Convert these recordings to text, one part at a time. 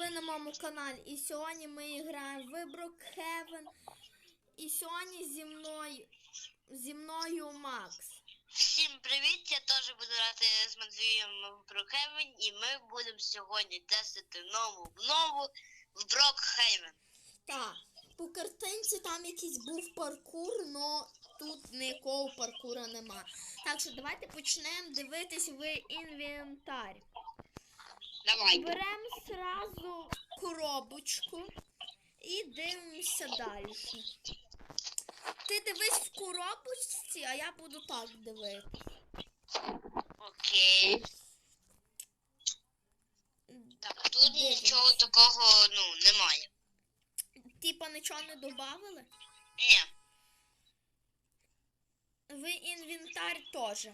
ви на моєму каналі. І сьогодні ми граємо в Брокхевен. І сьогодні зі мною зі мною Макс. Всім привіт! Я теж буду грати з Матвієм в Брокхейвен, і ми будемо сьогодні тестити нову обнову в Брокхейвен. Так, по картинці там якийсь був паркур, але тут ніякого паркура нема. Так що давайте почнемо дивитись в інвентар. Давайте. Беремо сразу коробочку і дивимося далі. Ти дивись в коробочці, а я буду так дивитися. Окей. Так, тут нічого такого ну, немає. Типа нічого не додавали? Ні. В інвентар теж.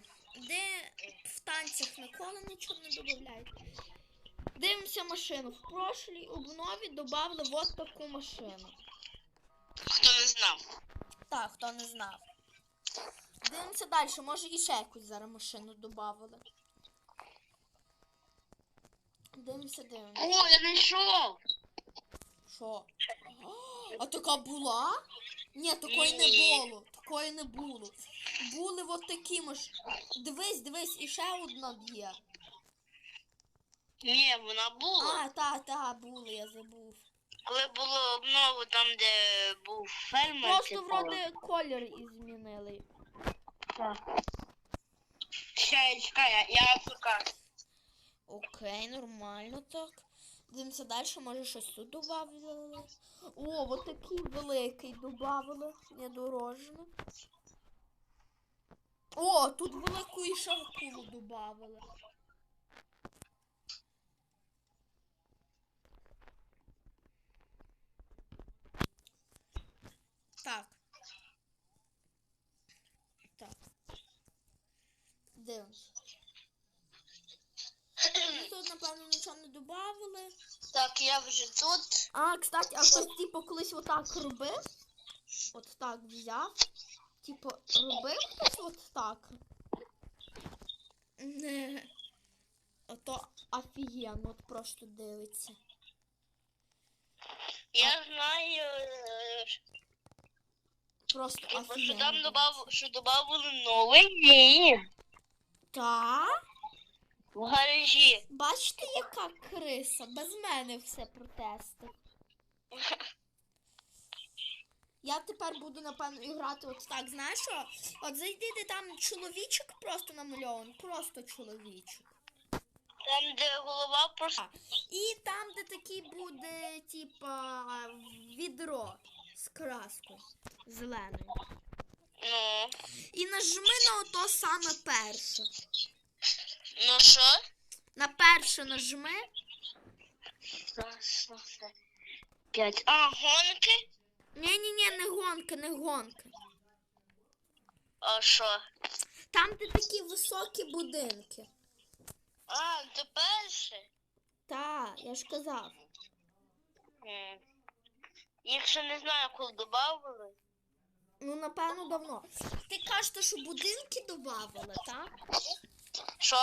Де в танцях ніколи нічого не додають. Дивимося машину. В прошлій обнові додали от таку машину. Хто не знав. Так, хто не знав. Дивимося далі, може і ще якусь зараз машину додавали. Дивимося, дивимося. О, я знайшов! Що? А така була? Ні, такої не було. Такої не було. Були от такі маш. Дивись, дивись, і ще одна є. Ні, вона була. А, та, та, були, я забув. Коли було обнову там, де був фермер. Просто типу, вроде колір і змінили. Чекай, чекай, я, я покажу. Окей, нормально так. Дивимося далі, може щось тут додавали. О, от такий великий додавали. Недорожно. О, тут велику і шаркулу додавали. Так. Так. Дивимося. Тут, напевно, нічого не додавали. Так, я вже тут. А, кстати, а хтось, типу, колись отак робив. От так взяв. Типу, робив хтось от так. Не. Ото офігенно, от просто дивиться. Я знаю, Просто типу, що офігенно. там добавили новий Так? В гаражі. Бачите, яка криса? Без мене все протести. Я тепер буду, напевно, грати от так, знаєш що? От зайди, де там чоловічок просто намальований, просто чоловічок. Там, де голова просто. І там, де такий буде, типа, відро з краскою зеленою. Ну. І нажми на ото саме перше. Ну що? На перше нажми. Раз, два, три, П'ять. А, гонки? Ні-ні-ні, не гонка, не гонка. А що? Там, де такі високі будинки. А, це перше. Та, я ж казав. М. Їх ще не знаю, коли добавили. Ну, напевно, давно. Ти кажеш, що будинки додавали, так? Що?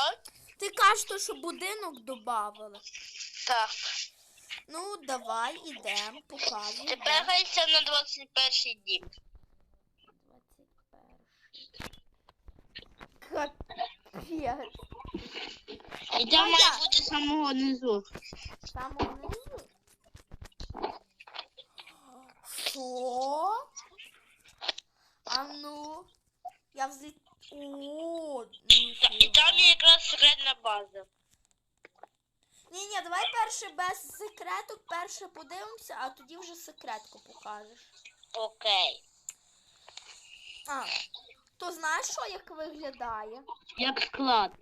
Ти кажеш, що будинок додавали. Так. Ну, давай, ідемо, показуй. Тепер гайся на 21 дім. 21. Капець. Ну, має бути з самого низу. Там внизу. Що? А ну. Я взлет... О, І там є якраз секретна база. Ні, ні, давай перше без секреток, перше подивимося, а тоді вже секретку покажеш. Окей. А, то знаєш, що як виглядає? Як склад.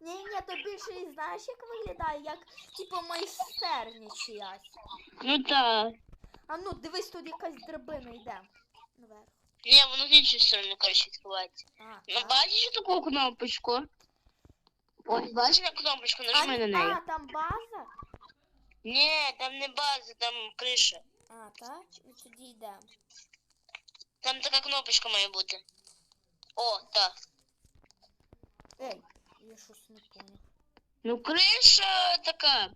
Ні, ні, то більше і знаєш, як виглядає, як типу майстерня чиясь. Ну так. А ну, дивись, тут якась драбина йде. Наверх. Ні, воно з іншої сторони коротше відкривається. А, Ну так. бачиш таку кнопочку? Ось бачиш на кнопочку, а, нажми на неї. а, там база? Ні, там не база, там криша. А, так? Ну тоді йдемо. Там така кнопочка має бути. О, так. Ей, я щось не поняв. Ну криша така.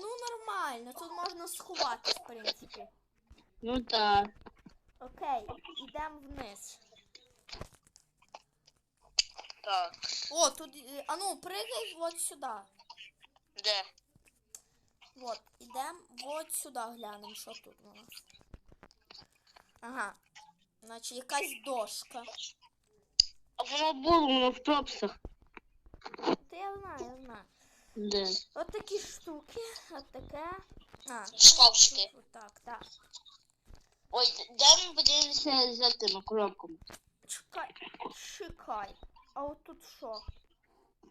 Ну, нормально, тут можна сховатись, в принципі. Ну так. Окей, йдемо вниз. Так. О, тут. е, А ну, пригай от сюди. Де? Вот, ідемо от сюди глянемо, що тут у нас. Ага. Значить, якась дошка. А воно було, воно в топсах. Та я знаю, я знаю. Де? От такі штуки, от таке. А, Шкафчики. так, так. Ой, де ми подивимося за тими коробками? Чекай, чекай. А от тут що?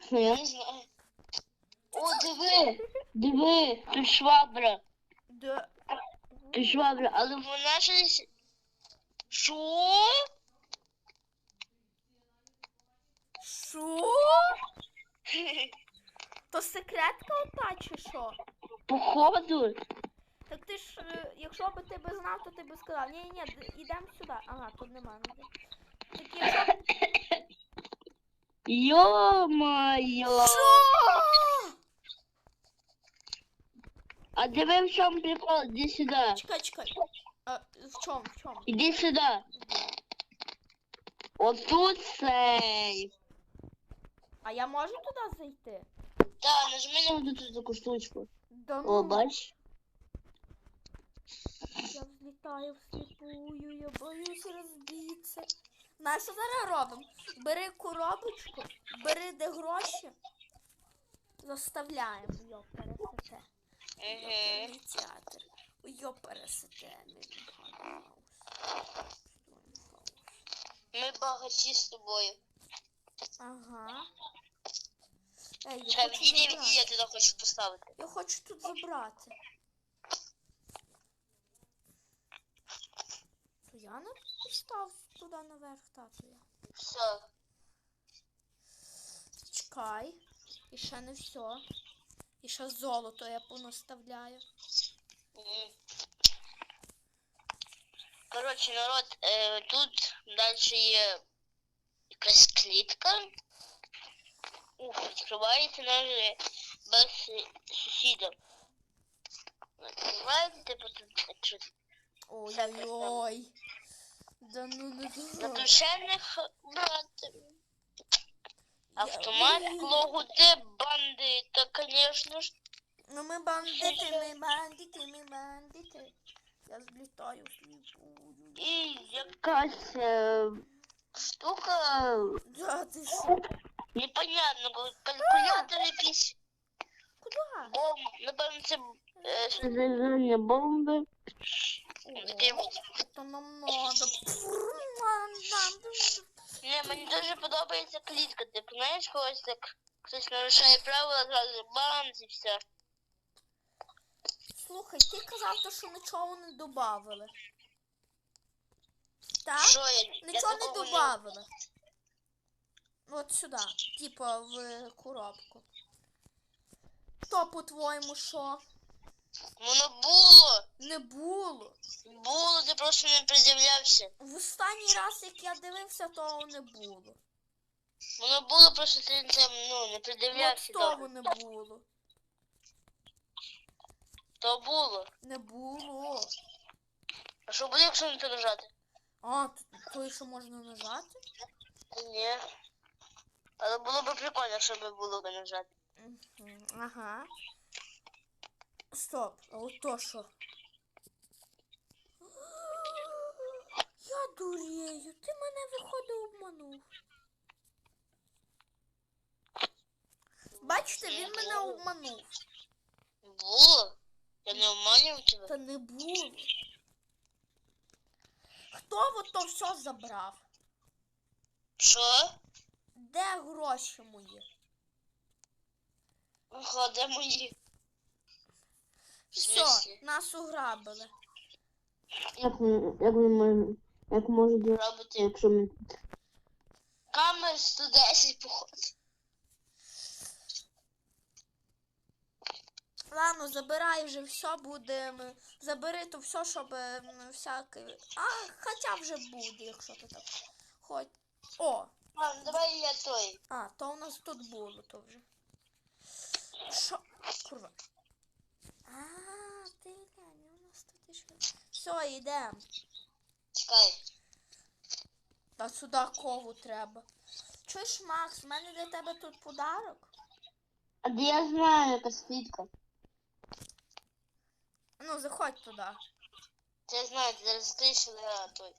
Що я? не знаю. О, диви! Диви! Тут швабра. Де? Тут швабра, але Вона щось. Що? Що? То секретка ота чи що? походу. Так ти ж, е, якщо би ти би знав, то ти би сказав, ні, ні, йдемо сюди. Ага, тут нема ніде. Так якщо. Йо-моє! Що? А диви в чому прикол? Іди сюди. Чекай, чекай. А, в чому, в чому? Іди сюди. Отут сейф. А я можу туди зайти? Так, нажми на тут таку штучку. Да О, бач? Я взлітаю всліпую, я боюсь розбитися. Знаєш, що зараз робимо? Бери коробочку, бери де гроші, заставляємо. Йо, пересете. Театр. Йо, пересете. Ми багаті з тобою. Ага. Ей, я хочу забрати. я туди хочу поставити. Я хочу тут забрати. Я не постав туди наверх, тату я. Все. Чекай. І ще не все. І ще золото я понаставляю. Мгм. Коротше, народ, е, тут далі є якась клітка. Ух, відкривається навіть без сусіда. Відкривається, типу тут Ой-ой-ой. Да ну не задушених брати. Я- Автомат, логотип банди, та, звісно ж. Ну ми бандити, ми бандити, ми бандити. Я злітаю сліпую. І як Якась е, штука Да, ти що? непонятно, бо калькулятор якийсь. Куди? Бом, напевно, це е, такий от. Это нам надо. Ні, мені дуже подобається клітка. Типу, знаєш, когось так хтось нарушає правила, зразу бам, і все. Слухай, ти казав, то, що нічого не додавали. Так? Що я? я не додавали. От сюди. Типа в коробку. То по-твоєму що? Воно було. Не було. Було, ти просто не придивлявся. В останній раз, як я дивився, того не було. Воно було, просто ти там, ну, не придивлявся. того добре. не було. То було. Не було. А що буде, якщо не то нажати? А, то що можна нажати? Ні. Але було б прикольно, якщо б було б нажати. Мгм, Ага. Стоп, а от то що? Я дурею, ти мене виходить обманув. Бачите, він мене обманув. Було? Я не обманював тебе. Та не було. Хто от то все забрав? Що? Де гроші мої? Ага, де мої? Все, нас уграбили. Як, ми- як ми можемо? Як можуть робити, якщо ми Камер 110 походу. Ладно, забирай вже все буде. Забери то все, щоб всяке. А, хоча вже буде, якщо ти так. Хоч. О! Мам, давай я той. А, то у нас тут було то вже. Що? Курва. Все, йдемо. Чекай. Та сюди кову треба. Чуєш, Макс, в мене для тебе тут подарок. А де я знаю, яка свідка. Ну, заходь туди. Це знаю, ти зараз стоїш на той.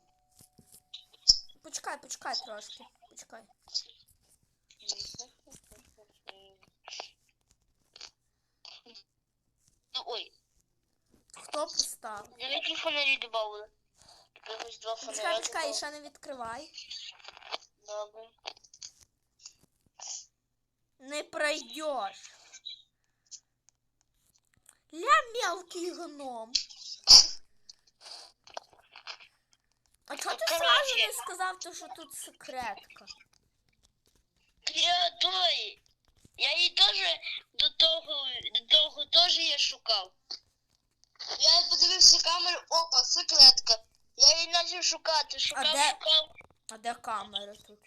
Почекай, почекай трошки. Почекай. Ну, ой, Хто я які фонарі додали? Якось два фонарі. Почекай, почекай, ще не відкривай. Добре. Не пройдеш. Ля мелкий гном. А чого ти сразу не сказав, то, що тут секретка? Я той. Я її теж до того, до того теж я шукав. Я подивився камеру, опа, секретка. Я її почав шукати, шукав, де? шукав. А де камера тут?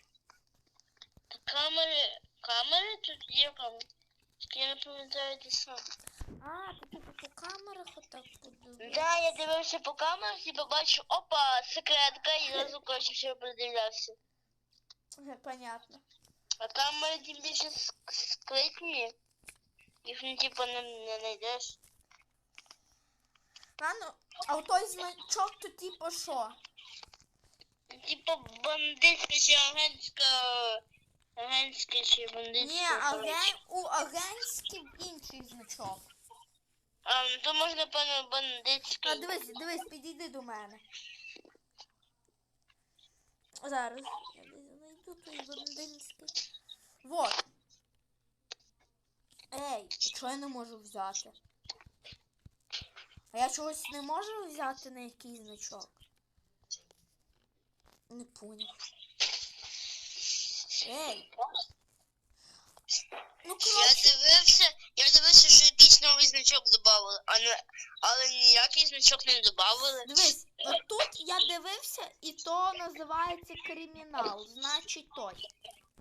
Камери, камери тут є камери. Тільки я не пам'ятаю, де саме. А, ти типу по камерах отак подивився. Да, я дивився по камерах і побачив, опа, секретка, і зразу коротше все придивлявся. Е, Понятно. А камери тим більше ск- скритні. Їх ну, типу не, не знайдеш. А у той значок то типу що? Типу бандитська агентська. Агентська чи бандитська. Ні, аген... у агентський інший значок. А, ну то можна, певно, бандитський. А дивись, дивись, підійди до мене. Зараз. Я десь знайду той бандинський. Вот. Ей, чого я не можу взяти? А я чогось не можу взяти на якийсь значок? Не поняв. Ей. Ну, Я коротше, дивився, я дивився, що якийсь новий значок додали, а не, але ніякий значок не додали. Дивись, от тут я дивився, і то називається кримінал. Значить той.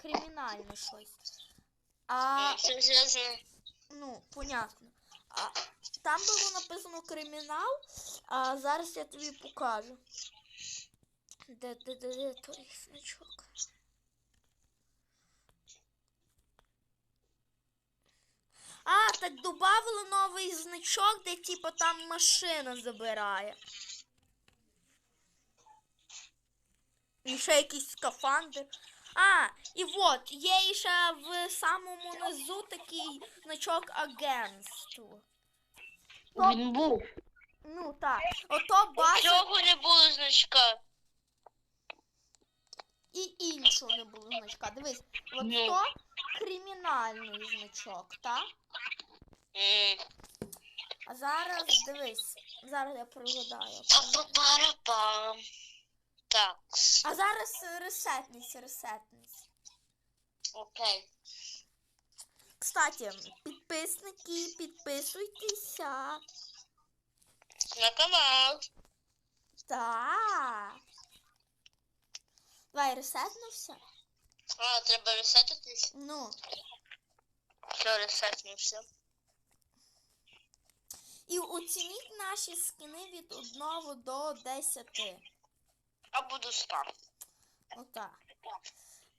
Кримінальне щось. А, Це зв'язано. ну, понятно. А, там було написано кримінал, а зараз я тобі покажу. Де, де, де, де той значок? А, так додали новий значок, де типу там машина забирає. І ще якийсь скафандр. А, і от, є ще в самому низу такий значок агентства. Він був. Ну так. Ото база Цього не було значка. і іншого не було значка. Дивись, от то кримінальний значок, так? М. А зараз дивись. Зараз я пригадаю. Па-па-пара-пам. Так, А зараз ресетність, ресетність. окей. Кстати, підписники, підписуйтеся. На канал. Так. Давай, ресетнувся? А, треба ресетитись. Ну. Все, ресетнувся. І оцініть наші скини від 1 до 10. А буду спав. Отак.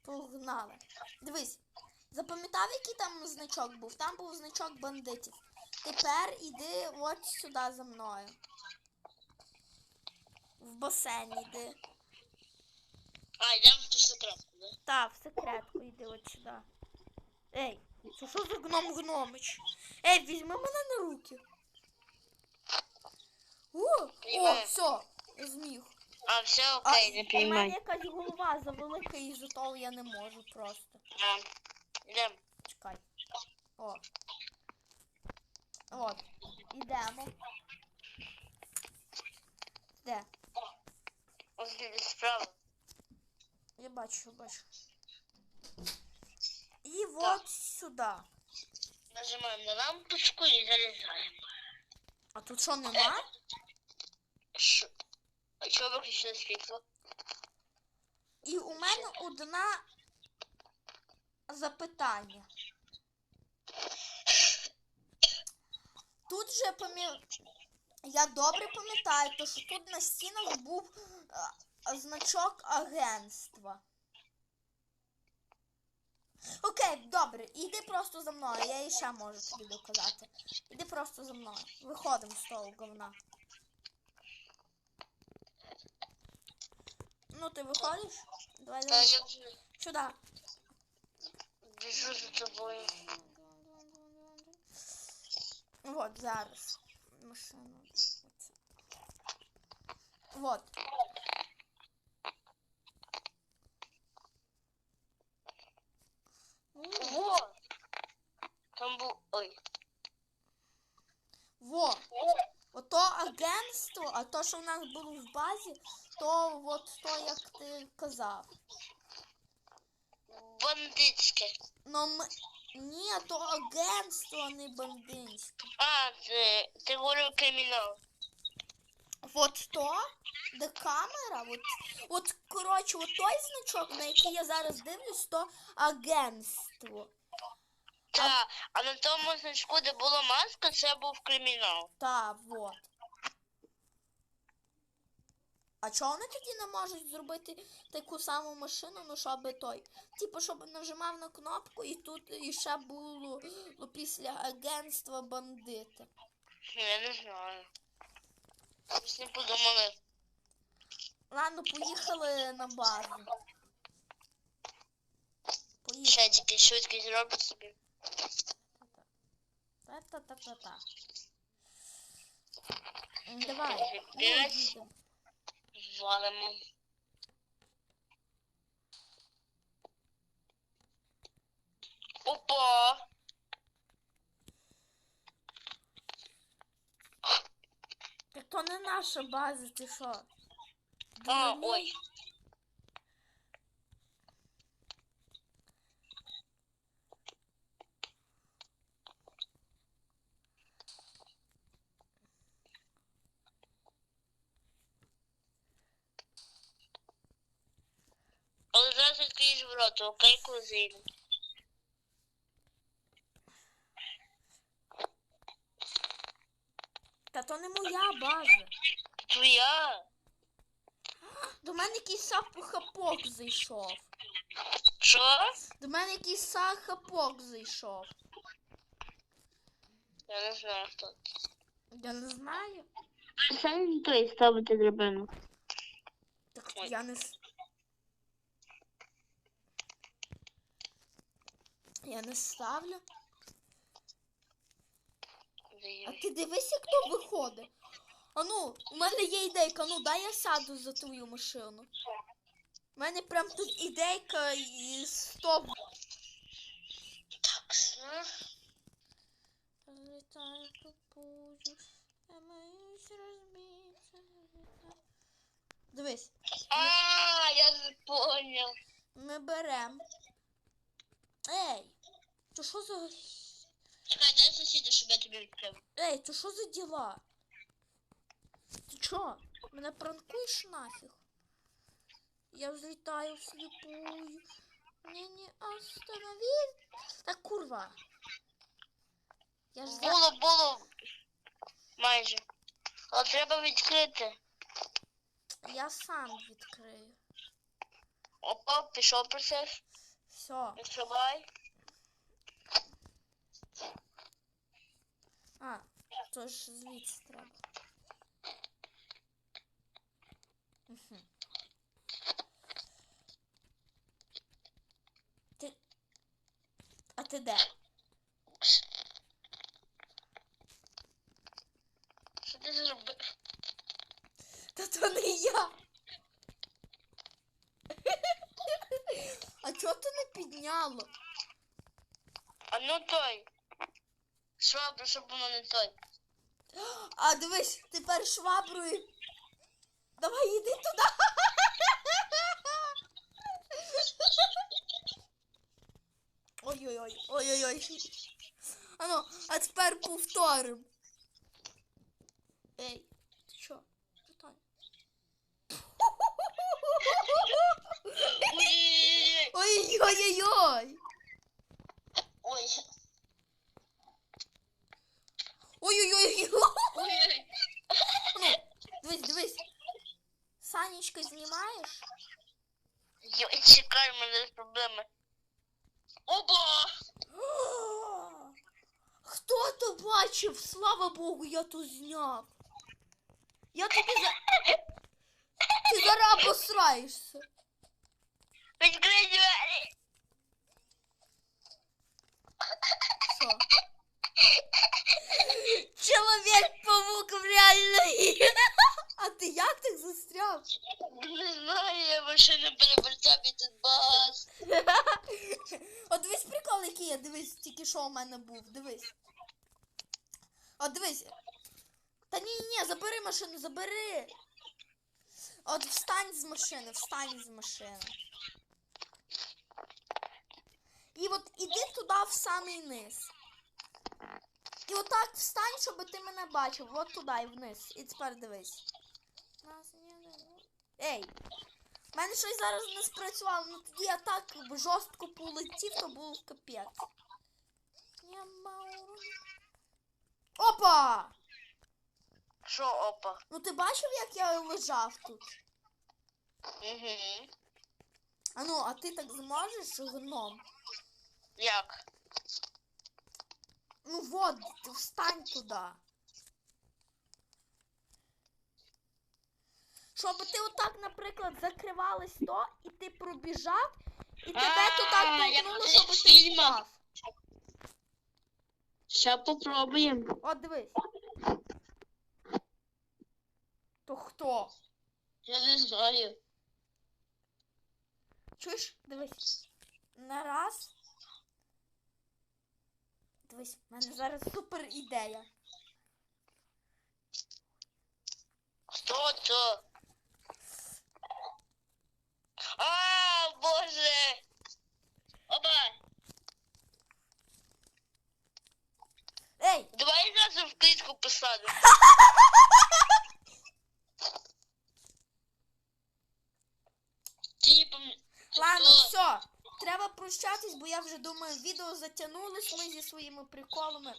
Погнали. Дивись, запам'ятав, який там значок був? Там був значок бандитів. Тепер іди от сюди за мною. В басейн іди. А, йдемо в ту секретку, да? Та, в секретку йди от сюди. Ей, це що за гном гномич? Ей, візьми мене на руки. О, о, все, зміг. А, все окей, не у мене приймай. якась голова завелика і за того я не можу просто. А, Йдемо. Чекай. О. От. Ідемо. Де? Ось люди справа. Я бачу, бачу. І от сюди. Нажимаємо на лампочку і залізаємо. А тут що нема? Що? А чого виключили світло? І у мене одна запитання. Тут же помі... Я добре пам'ятаю, то що тут на стінах був а, значок агентства. Окей, добре, іди просто за мною, я і ще можу тобі доказати. Іди просто за мною. Виходимо з того говна. Ну, ти виходиш? Давай, Та давай. я вже Сюди. біжу за тобою. Вот, зараз. Машину. Оце. Вот. Во! Там був. Ой. Во. Ото агентство, а то, що в нас було в базі, то от то, як ти казав. Бандитське. Ну ми... Ні, то агентство, а не бандитське. А, це ти говорив кримінал. От то, де камера, от, от коротше, от той значок, на який я зараз дивлюсь, то агентство. Та, а на тому значку, де була маска, це був кримінал. Та, вот. А чого вони тоді не можуть зробити таку саму машину, ну щоб той? Типу, щоб нажимав на кнопку і тут іще було ну, після агентства бандити. Я не знаю. Щось не подумали. Ладно, поїхали на базу. Поїхали. Ще тільки швидкість зробить собі. Та-та-та-та-та. Давай. ну. Їдемо. Валимо. Опа! Так то не наша база, ти що? А, Дурний? ой. Але зараз відкриєш ворота, окей, кузин? Та то не моя база. Твоя? До мене якийсь сахапок зайшов. Що? До мене якийсь сахапок зайшов. Я не знаю, хто це. Я не знаю. Сам той ставити драбину. Так я не. с- Я не ставлю. А ти дивись, як то виходить. А ну, у мене є ідейка, ну дай я сяду за твою машину. У мене прям тут ідейка і стоп. М? Летаю по пузю, я боюсь розбитися. Дивись, А, я понял. ми берем. Ей, то що за. Чекай, дай сусіду, щоб я тобі відкрив. Ей, то що за діла? Ти чо? Мене пранкуєш нафіг? Я взлетаю вслепую. Мне не остановить. Та курва. Я ж. Було, було. Майже. Але треба відкрити. Я сам відкрию. Опа, пішов процес. Все. Відкривай. А, то ж звідси треба. Ти. А ти де? Що ти зробив? Та то не я. А чого ти не підняло? А ну той. Швабра, щоб воно не той. А дивись, тепер шваброю. Давай іди туди. Ой-ой-ой, ой-ой-ой. А ну, а тепер повторим. Ей, ти що? Ой. Ой-ой-ой. Ой. Сердечко знімаєш? Йой, чекай, у мене проблеми. Оба! Хто то бачив? Слава Богу, я то зняв. Я тобі за. Ти зараз обосраєшся. Відкрий прикол, дивись, тільки що у мене був. Дивись. От дивись. Та ні, ні, забери машину, забери. От встань з машини, встань з машини. І от іди туди в самий низ. І отак встань, щоб ти мене бачив. От туди і вниз. І тепер дивись. Ей! У мене щось зараз не спрацювало, ну тоді я так жорстко полетів, то був капець. Опа! Що опа? Ну ти бачив, як я лежав тут? Угу. А ну, а ти так зможеш гном? Як? Ну вот, встань туди. Щоб ти отак, наприклад, закривалось то, і ти пробіжав, і тебе то так толкнуло, щоб ти впав. Ще попробуємо. От дивись. То хто? Я не знаю. Чуєш? Дивись. На раз. Дивись, в мене зараз супер ідея. Хто це? Ей! Давай зразу в клітку посаду. Типом. Ладно, все. Треба прощатись, бо я вже думаю, відео затягнулось ми зі своїми приколами.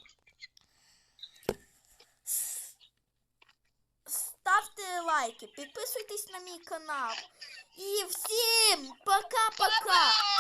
Ставте лайки, підписуйтесь на мій канал. І всім пока-пока! Пока!